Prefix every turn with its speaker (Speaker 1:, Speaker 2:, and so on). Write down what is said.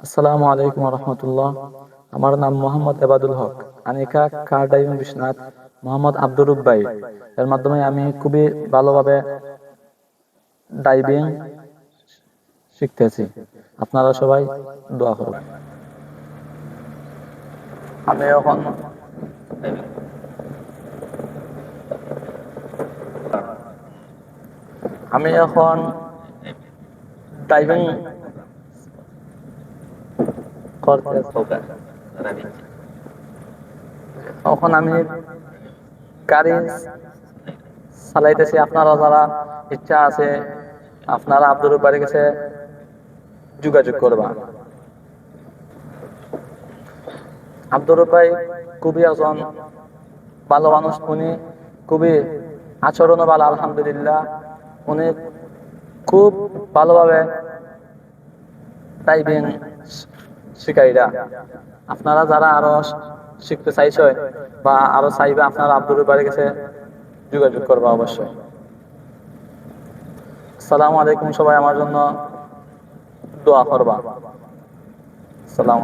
Speaker 1: আসসালামু আলাইকুম রহমতুল্লাহ আমার নাম মোহাম্মদ এবাদুল হক। আনিকা কার ড্রাইভিং বিশ্বনাথ মোহাম্মদ আব্দুর রুব্বাই এর মাধ্যমে আমি খুবই ভালোভাবে ড্রাইভিং শিখতেছি আপনারা সবাই দোয়া করবেন আমি এখন আমি এখন ড্রাইভিং করতে তখন আমি গাড়ি চালাইতেছি। আপনারা যারা ইচ্ছা আছে, আপনারা আব্দুর বাড়ি গেছে যোগাযোগ করবা। আব্দুর ভাই খুবই একজন ভালো মানুষ। উনি খুবই আচরণ ভালো, আলহামদুলিল্লাহ। উনি খুব ভালোভাবে ড্রাইভিং শিকাইরা আপনারা যারা আরও শিখতে চাইছ বা আরও চাইবে, আপনারা আব্দুল বাড়ি গেছে যোগাযোগ করবা অবশ্যই। সালাম আলাইকুম সবাই, আমার জন্য দোয়া করবা। সালাম